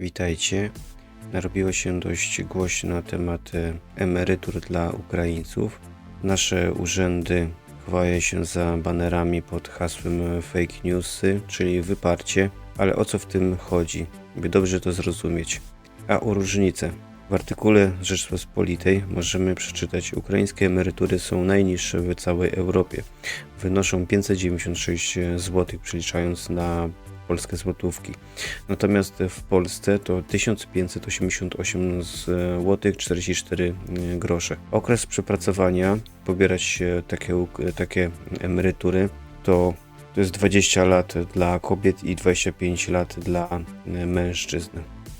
Witajcie. Narobiło się dość głośno na temat emerytur dla Ukraińców. Nasze urzędy chowają się za banerami pod hasłem fake newsy, czyli wyparcie. Ale o co w tym chodzi? By dobrze to zrozumieć. A o różnicę. W artykule Rzeczpospolitej możemy przeczytać, ukraińskie emerytury są najniższe w całej Europie. Wynoszą 596 zł, przeliczając na polskie złotówki. Natomiast w Polsce to 1588 zł 44 grosze. Okres przepracowania pobierać e, takie, uk- takie emerytury to to jest 20 lat dla kobiet i 25 lat dla e, mężczyzn.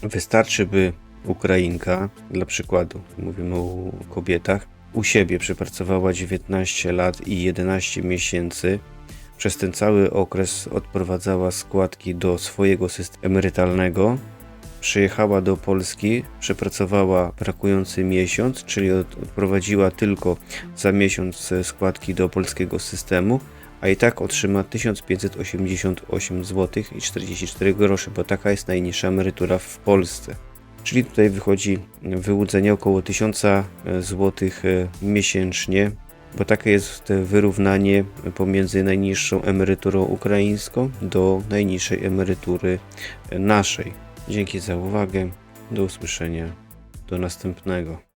Wystarczy, by Ukrainka, dla przykładu, mówimy o kobietach, u siebie przepracowała 19 lat i 11 miesięcy. Przez ten cały okres odprowadzała składki do swojego systemu emerytalnego. Przyjechała do Polski, przepracowała brakujący miesiąc, czyli od, odprowadziła tylko za miesiąc e, składki do polskiego systemu, a i tak otrzyma 1588 zł i 44 grosze, bo taka jest najniższa emerytura w Polsce. Czyli tutaj wychodzi wyłudzenie około 1000 zł miesięcznie, bo takie jest wyrównanie pomiędzy najniższą emeryturą ukraińską do najniższej emerytury naszej. Dzięki za uwagę. Do usłyszenia. Do następnego.